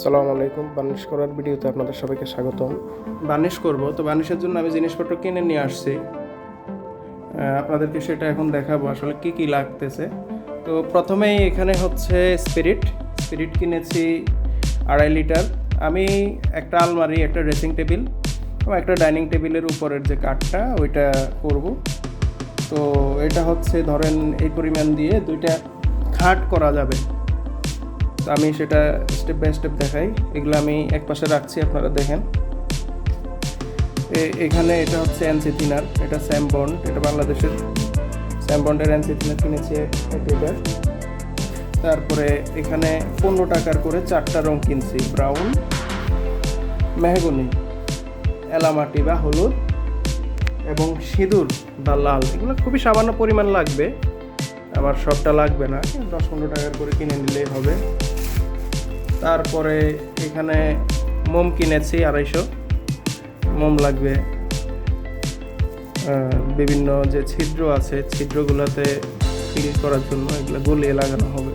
সালাম আলাইকুম, বার্নিশ করার ভিডিওতে আপনাদের সবাইকে স্বাগতম। বার্নিশ করব। তো বার্নিশের জন্য আমি জিনিসপত্র কিনে নিয়ে আসছি। আপনাদেরকে সেটা এখন দেখাবো আসলে কি কি লাগতেছে। তো প্রথমেই এখানে হচ্ছে স্পিরিট। স্পিরিট কিনেছি আড়াই লিটার। আমি একটা আলমারি, একটা ড্রেসিং টেবিল এবং একটা ডাইনিং টেবিলের উপরের যে কাঠটা, ওইটা করব। তো এটা হচ্ছে ধরেন এই পরিমাণ দিয়ে দুইটা খাট করা যাবে। তো আমি সেটা স্টেপ বাই স্টেপ দেখাই। এগুলো আমি এক পাশে রাখছি, আপনারা দেখেন। এখানে এটা হচ্ছে এনসি থিনার এটা স্যাম বন্ড এটা বাংলাদেশের স্যাম বন্ডের এনসি থিনার কিনেছি লিটার তারপরে এখানে পনেরো টাকার করে চারটা রং কিনছি ব্রাউন মেহগনি, এলামাটি বা হলুদ এবং সিঁদুর বা লাল। এগুলো খুবই সামান্য পরিমাণ লাগবে। আমার সবটা লাগবে না, দশ পনেরো টাকার করে কিনে নিলেই হবে। তারপরে এখানে মোম কিনেছি আড়াইশো। মোম লাগবে বিভিন্ন যে ছিদ্র আছে, ছিদ্রগুলোতে ফিল করার জন্য এগুলো গলিয়ে লাগানো হবে।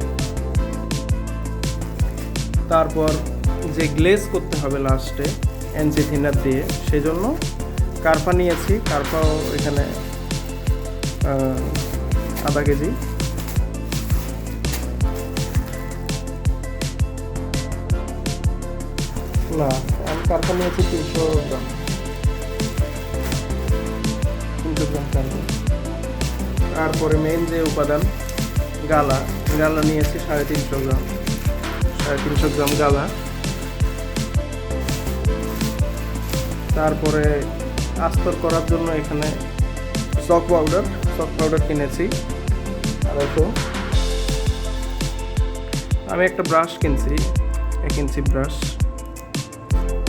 তারপর যে গ্লেজ করতে হবে লাস্টে এনসি থিনার দিয়ে, সেজন্য কার্পা নিয়েছি। কার্পাও এখানে আধা কেজি। না, আমি কার্পা নিয়েছি তিনশো গ্রাম। তিনশো গ্রাম তারপরে মেন যে উপাদান, গালা গালা নিয়েছি সাড়ে তিনশো গ্রাম। সাড়ে তিনশো গ্রাম গালা। তারপরে আস্তর করার জন্য এখানে চক পাউডার চক পাউডার কিনেছি, আড়াইশো। আমি একটা ব্রাশ কিনছি ইঞ্চি ব্রাশ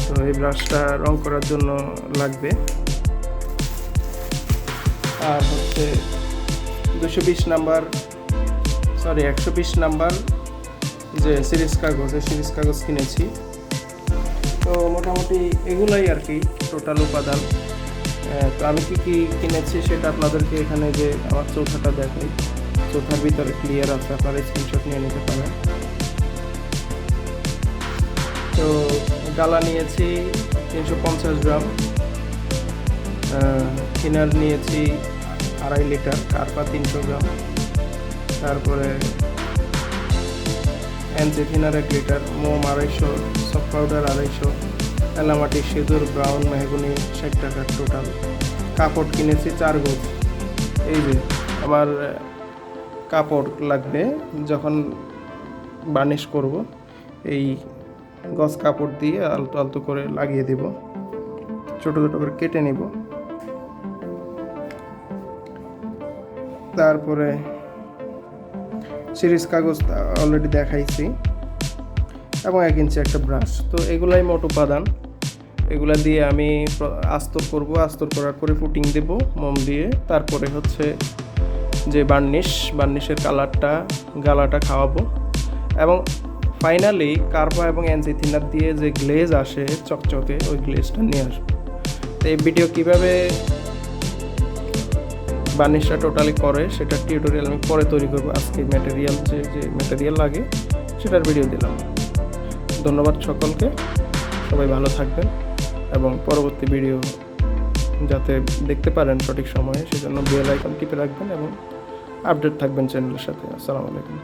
তো এই ব্রাশটা রং করার জন্য লাগবে। আর হচ্ছে দুশো বিশ নাম্বার সরি একশো বিশ নাম্বার যে সিরিজ কাগজ, এই সিরিজ কাগজ কিনেছি। তো মোটামুটি এগুলাই আর কি টোটাল উপাদান। তো আমি কি কি কিনেছি সেটা আপনাদেরকে এখানে যে আমার চৌথাটা দেখাই চৌথার ভিতরে ক্লিয়ার আছে, আপনারা স্ক্রিনশট নিয়ে নিতে পারেন। তো গালা নিয়েছি, তিনশো পঞ্চাশ গ্রাম। থিনার নিয়েছি, আড়াই লিটার, কার্পা তিনশো গ্রাম। তারপরে এনসি থিনার এক লিটার, মোম আড়াইশো, সফট পাউডার আড়াইশো, এলামাটি সিঁদুর, ব্রাউন মেহগুনি ষাট টাকার টোটাল কাপড় কিনেছি চার গোজ। এই যে, আমার কাপড় লাগবে, যখন বার্নিশ করব, এই গজ কাপড় দিয়ে আলতো আলতো করে লাগিয়ে দেব। ছোট ছোট করে কেটে নিব। তারপরে সিরিজ কাগজ অলরেডি দেখাইছি এবং এক ইঞ্চি একটা ব্রাশ তো এগুলাই মোট উপাদান। এগুলা দিয়ে আমি আস্তর করব। আস্তর করার পরে ফুটিং দেব মোম দিয়ে। তারপরে হচ্ছে যে বার্নিশ, বার্নিশের কালারটা গালাটা খাওয়াবো। এবং ফাইনালি কার্পা এবং এনসি থিনার দিয়ে যে গ্লেজ আসে, চকচকে, ওই গ্লেজটা নিয়ে আসব। তো এই ভিডিও কীভাবে বার্নিশটা টোটালি করে সেটা টিউটোরিয়াল আমি পরে তৈরি করব। আজকে ম্যাটেরিয়াল যে যে ম্যাটেরিয়াল লাগে, সেটার ভিডিও দিলাম। ধন্যবাদ সকলকে। সবাই ভালো থাকবেন এবং পরবর্তী ভিডিও যাতে দেখতে পারেন সঠিক সময়ে, সেজন্য বেল আইকন টিপে রাখবেন এবং আপডেট থাকবেন চ্যানেলের সাথে। আসসালামু আলাইকুম।